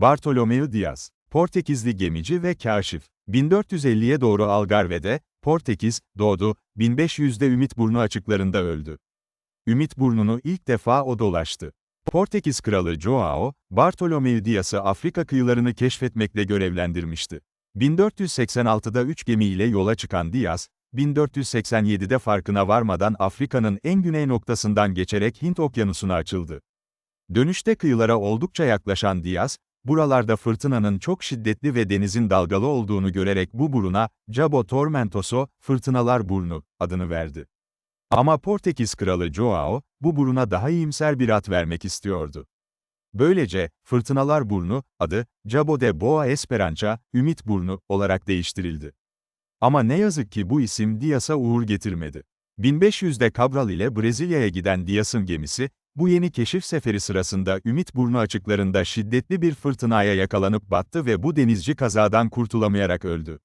Bartolomeu Diaz, Portekizli gemici ve kaşif. 1450'ye doğru Algarve'de, Portekiz, doğdu, 1500'de Ümitburnu açıklarında öldü. Ümitburnu'nu ilk defa o dolaştı. Portekiz kralı Joao, Bartolomeu Diaz'ı Afrika kıyılarını keşfetmekle görevlendirmişti. 1486'da 3 gemiyle yola çıkan Diaz, 1487'de farkına varmadan Afrika'nın en güney noktasından geçerek Hint okyanusuna açıldı. Dönüşte kıyılara oldukça yaklaşan Diaz, buralarda fırtınanın çok şiddetli ve denizin dalgalı olduğunu görerek bu buruna, Cabo Tormentoso, fırtınalar burnu, adını verdi. Ama Portekiz kralı Joao, bu buruna daha iyimser bir ad vermek istiyordu. Böylece, Fırtınalar Burnu, adı, Cabo de Boa Esperança, Ümit Burnu, olarak değiştirildi. Ama ne yazık ki bu isim Diaz'a uğur getirmedi. 1500'de Cabral ile Brezilya'ya giden Diaz'ın gemisi, bu yeni keşif seferi sırasında Ümit Burnu açıklarında şiddetli bir fırtınaya yakalanıp battı ve bu denizci kazadan kurtulamayarak öldü.